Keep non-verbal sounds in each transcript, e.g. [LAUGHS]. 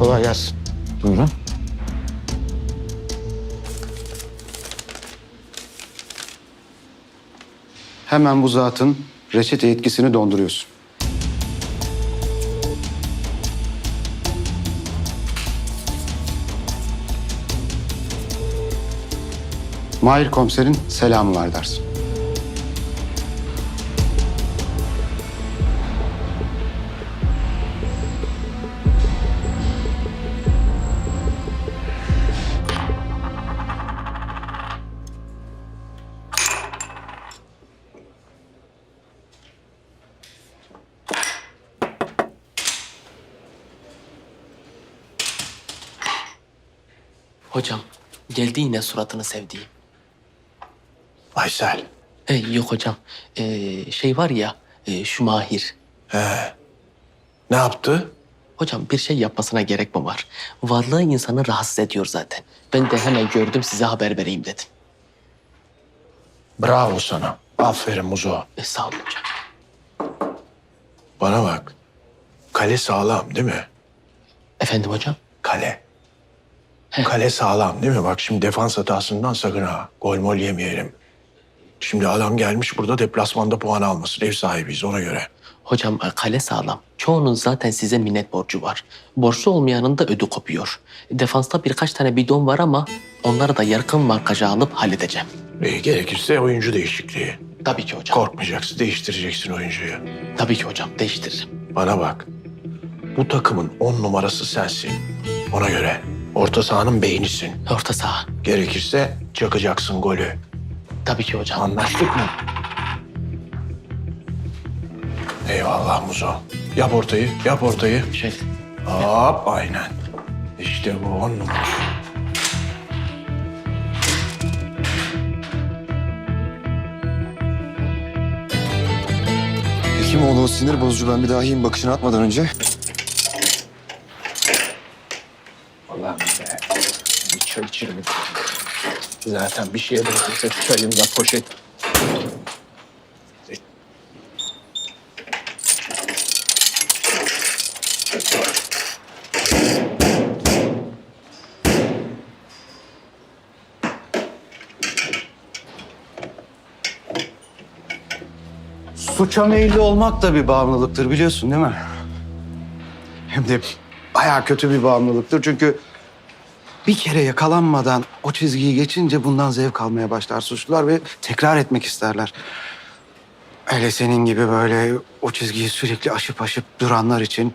Kolay gelsin. Buyurun. Hemen bu zatın reçete yetkisini donduruyorsun. Mahir komiserin selamı var dersin. Hocam geldi yine suratını sevdiğim. Aysel. E, yok hocam Ee, şey var ya e, şu Mahir. Ne yaptı? Hocam bir şey yapmasına gerek mi var? Varlığı insanı rahatsız ediyor zaten. Ben de hemen gördüm size haber vereyim dedim. Bravo sana. Aferin Muzo. E, sağ olun hocam. Bana bak. Kale sağlam değil mi? Efendim hocam? Kale. Kale sağlam değil mi? Bak şimdi defans hatasından sakın ha. Gol mol yemeyelim. Şimdi adam gelmiş burada deplasmanda puan almasın. Ev sahibiyiz ona göre. Hocam e, kale sağlam. Çoğunun zaten size minnet borcu var. Borçlu olmayanın da ödü kopuyor. Defansta birkaç tane bidon var ama onları da yakın markaja alıp halledeceğim. E, gerekirse oyuncu değişikliği. Tabii ki hocam. Korkmayacaksın, değiştireceksin oyuncuyu. Tabii ki hocam değiştiririm. Bana bak. Bu takımın on numarası sensin. Ona göre. Orta sahanın beynisin. Orta saha. Gerekirse çakacaksın golü. Tabii ki hocam. Anlaştık mı? Eyvallah Muzo. Yap ortayı, yap ortayı. Şöyle. Hop, aynen. İşte bu on numara. Hekimoğlu o sinir bozucu ben bir daha yiyeyim bakışını atmadan önce. Ulan be. Bir çay içelim. Zaten bir şeye benzese çayımda poşet. Suça meyilli olmak da bir bağımlılıktır biliyorsun değil mi? Hem de bayağı kötü bir bağımlılıktır çünkü bir kere yakalanmadan o çizgiyi geçince bundan zevk almaya başlar suçlular ve tekrar etmek isterler. Öyle senin gibi böyle o çizgiyi sürekli aşıp aşıp duranlar için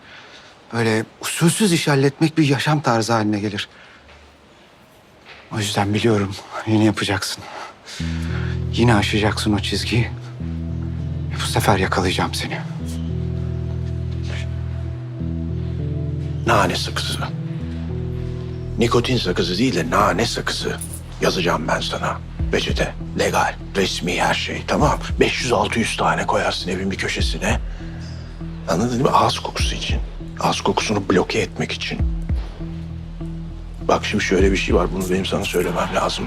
böyle usulsüz iş halletmek bir yaşam tarzı haline gelir. O yüzden biliyorum yine yapacaksın. Yine aşacaksın o çizgiyi. Bu sefer yakalayacağım seni. Nane sakızı. Nikotin sakızı değil de nane sakızı. Yazacağım ben sana. Reçete, legal, resmi her şey tamam. 500-600 tane koyarsın evin bir köşesine. Anladın değil mi? Ağız kokusu için. Ağız kokusunu bloke etmek için. Bak şimdi şöyle bir şey var. Bunu benim sana söylemem lazım.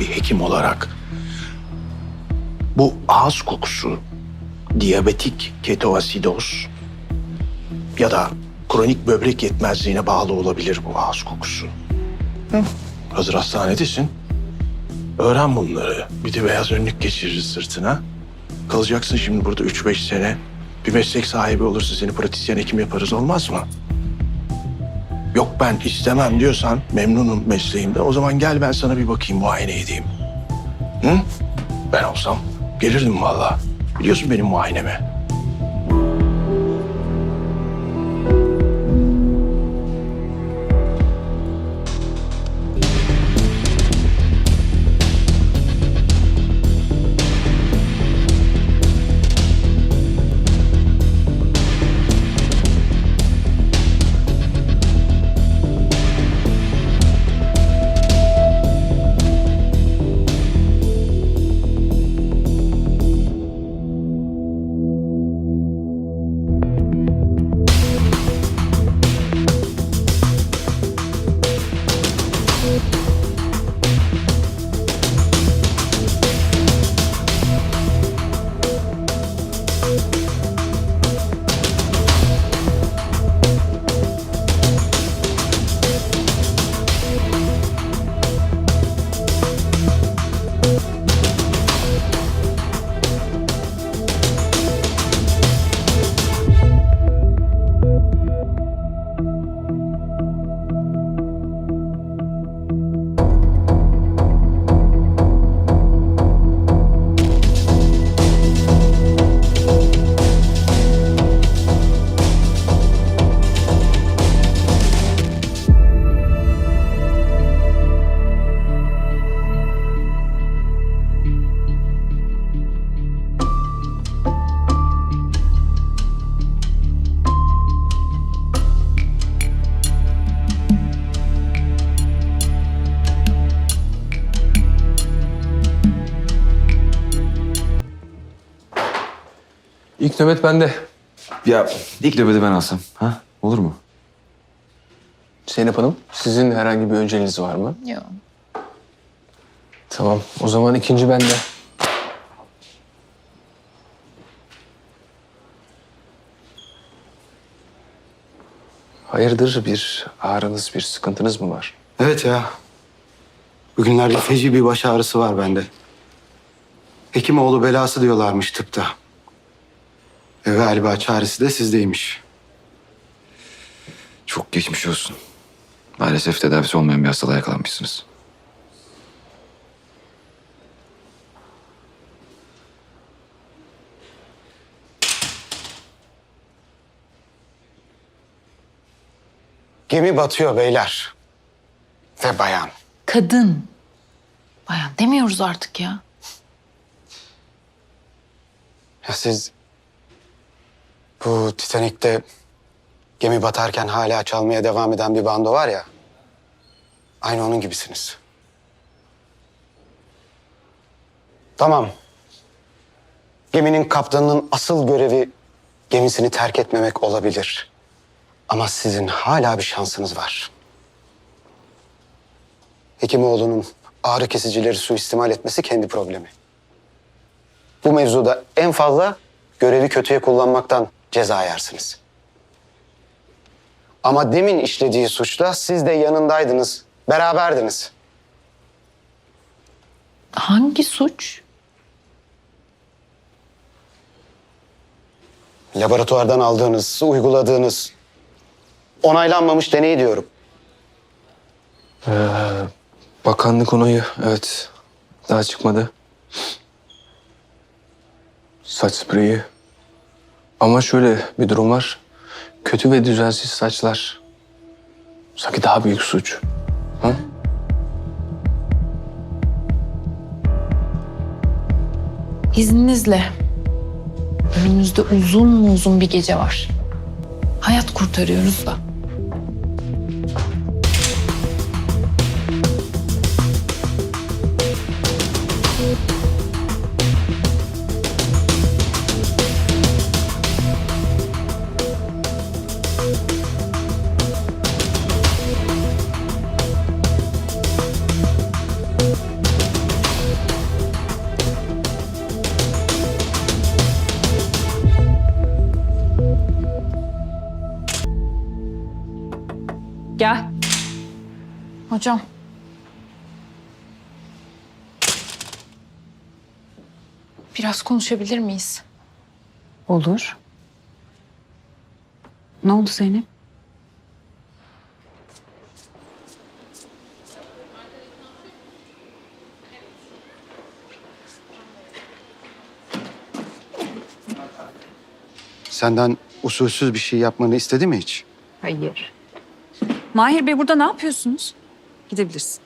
Bir hekim olarak. Bu ağız kokusu diyabetik ketoasidoz ya da kronik böbrek yetmezliğine bağlı olabilir bu ağız kokusu. Hı. Hazır hastanedesin. Öğren bunları. Bir de beyaz önlük geçiririz sırtına. Kalacaksın şimdi burada üç beş sene. Bir meslek sahibi olursa seni pratisyen hekim yaparız olmaz mı? Yok ben istemem diyorsan memnunum mesleğimde. O zaman gel ben sana bir bakayım muayene edeyim. Hı? Ben olsam gelirdim vallahi. Biliyorsun benim muayenemi. İlk nöbet bende. Ya ilk nöbeti ben alsam. Ha? Olur mu? Zeynep Hanım, sizin herhangi bir önceliğiniz var mı? Yok. Tamam, o zaman ikinci bende. Hayırdır bir ağrınız, bir sıkıntınız mı var? Evet ya. Bugünlerde feci bir baş ağrısı var bende. Hekimoğlu belası diyorlarmış tıpta. Ve galiba çaresi de sizdeymiş. Çok geçmiş olsun. Maalesef tedavisi olmayan bir hastalığa yakalanmışsınız. Gemi batıyor beyler. Ve bayan. Kadın. Bayan demiyoruz artık ya. Ya siz bu Titanik'te gemi batarken hala çalmaya devam eden bir bando var ya. Aynı onun gibisiniz. Tamam. Geminin kaptanının asıl görevi gemisini terk etmemek olabilir. Ama sizin hala bir şansınız var. Hekimoğlu'nun ağrı kesicileri suistimal etmesi kendi problemi. Bu mevzuda en fazla görevi kötüye kullanmaktan ceza yersiniz. Ama demin işlediği suçla siz de yanındaydınız, beraberdiniz. Hangi suç? Laboratuvardan aldığınız, uyguladığınız, onaylanmamış deney diyorum. Bakanlık onayı, evet. Daha çıkmadı. Saç spreyi. Ama şöyle bir durum var. Kötü ve düzensiz saçlar sanki daha büyük suç. Ha? İzninizle. Önümüzde uzun uzun bir gece var. Hayat kurtarıyoruz da. Gel. Hocam. Biraz konuşabilir miyiz? Olur. Ne oldu Zeynep? Senden usulsüz bir şey yapmanı istedi mi hiç? Hayır. Mahir Bey burada ne yapıyorsunuz? Gidebilirsin.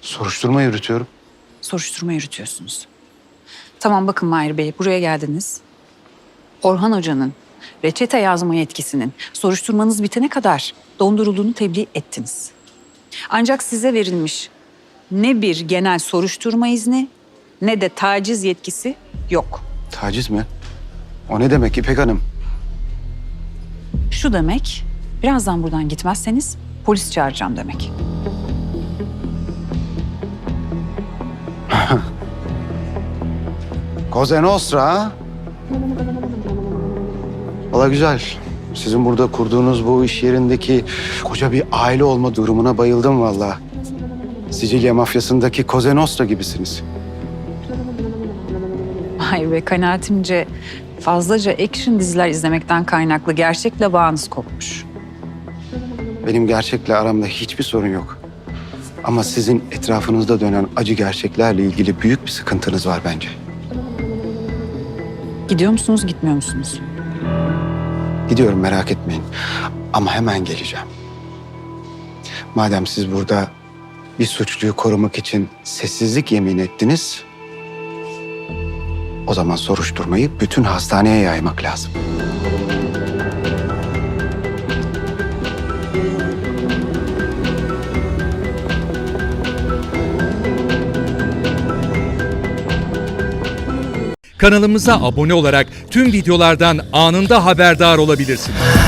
Soruşturma yürütüyorum. Soruşturma yürütüyorsunuz. Tamam bakın Mahir Bey buraya geldiniz. Orhan Hoca'nın reçete yazma yetkisinin soruşturmanız bitene kadar dondurulduğunu tebliğ ettiniz. Ancak size verilmiş ne bir genel soruşturma izni ne de taciz yetkisi yok. Taciz mi? O ne demek İpek Hanım? Şu demek, birazdan buradan gitmezseniz polis çağıracağım demek. [LAUGHS] Koze Nostra ha? Valla güzel. Sizin burada kurduğunuz bu iş yerindeki koca bir aile olma durumuna bayıldım valla. Sicilya mafyasındaki Koze Nostra gibisiniz. Hayır ve kanaatimce fazlaca action diziler izlemekten kaynaklı gerçekle bağınız kopmuş. Benim gerçekle aramda hiçbir sorun yok. Ama sizin etrafınızda dönen acı gerçeklerle ilgili büyük bir sıkıntınız var bence. Gidiyor musunuz, gitmiyor musunuz? Gidiyorum merak etmeyin. Ama hemen geleceğim. Madem siz burada bir suçluyu korumak için sessizlik yemin ettiniz... ...o zaman soruşturmayı bütün hastaneye yaymak lazım. Kanalımıza abone olarak tüm videolardan anında haberdar olabilirsiniz.